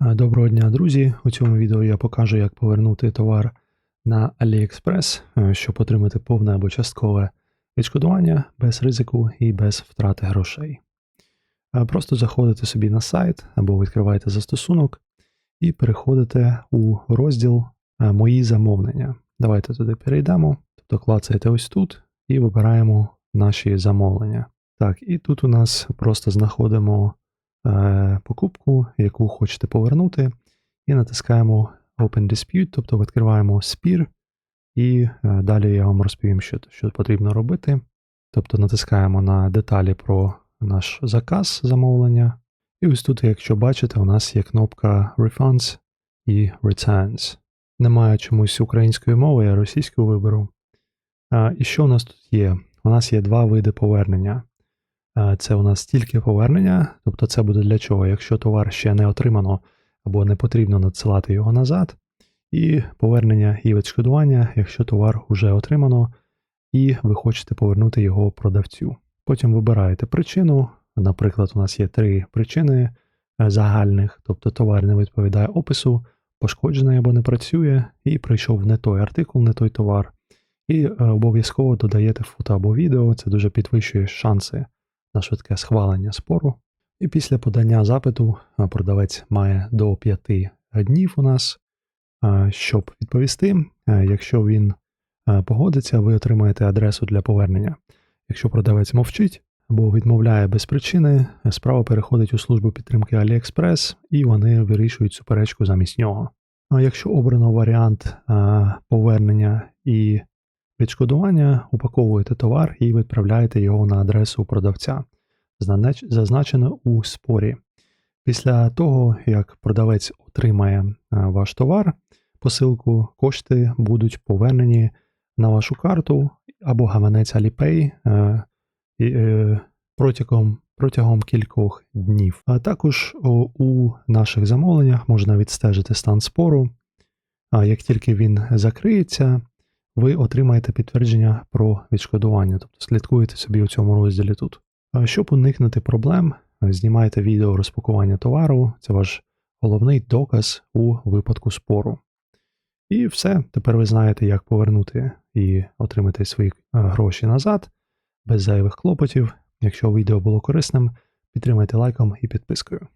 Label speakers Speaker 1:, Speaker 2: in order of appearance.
Speaker 1: Е, Доброго дня, друзі! У цьому відео я покажу, як повернути товар на AliExpress, е, щоб отримати повне або часткове відшкодування без ризику і без втрати грошей. Е, Просто заходите собі на сайт або відкриваєте застосунок і переходите у розділ Мої замовлення. Давайте туди перейдемо, тобто клацаєте ось тут і вибираємо наші замовлення. Так, і тут у нас просто знаходимо покупку, яку хочете повернути, і натискаємо Open Dispute, тобто відкриваємо спір, і е, далі я вам розповім, що, що потрібно робити. Тобто натискаємо на деталі про наш заказ замовлення. І ось тут, якщо бачите, у нас є кнопка Refunds і Returns. Немає чомусь української мови, я російську виберу. А, І що у нас тут є? У нас є два види повернення. Це у нас тільки повернення, тобто це буде для чого? Якщо товар ще не отримано або не потрібно надсилати його назад, і повернення і відшкодування, якщо товар вже отримано, і ви хочете повернути його продавцю. Потім вибираєте причину. Наприклад, у нас є три причини е, загальних, тобто товар не відповідає опису, пошкоджений або не працює, і прийшов не той артикул, не той товар. І е, обов'язково додаєте фото або відео, це дуже підвищує шанси на швидке схвалення спору. І після подання запиту продавець має до 5 днів у нас, щоб відповісти. Якщо він погодиться, ви отримаєте адресу для повернення. Якщо продавець мовчить або відмовляє без причини, справа переходить у службу підтримки AliExpress і вони вирішують суперечку замість нього. А якщо обрано варіант повернення і відшкодування, упаковуєте товар і відправляєте його на адресу продавця, знач- зазначено у спорі. Після того, як продавець отримає е, ваш товар, посилку, кошти будуть повернені на вашу карту або гаманець Alipay е, е, протягом, протягом кількох днів. А також у наших замовленнях можна відстежити стан спору. Як тільки він закриється, ви отримаєте підтвердження про відшкодування, тобто слідкуєте собі у цьому розділі тут. Щоб уникнути проблем, знімайте відео розпакування товару, це ваш головний доказ у випадку спору. І все, тепер ви знаєте, як повернути і отримати свої е, гроші назад без зайвих клопотів. Якщо відео було корисним, підтримайте лайком і підпискою.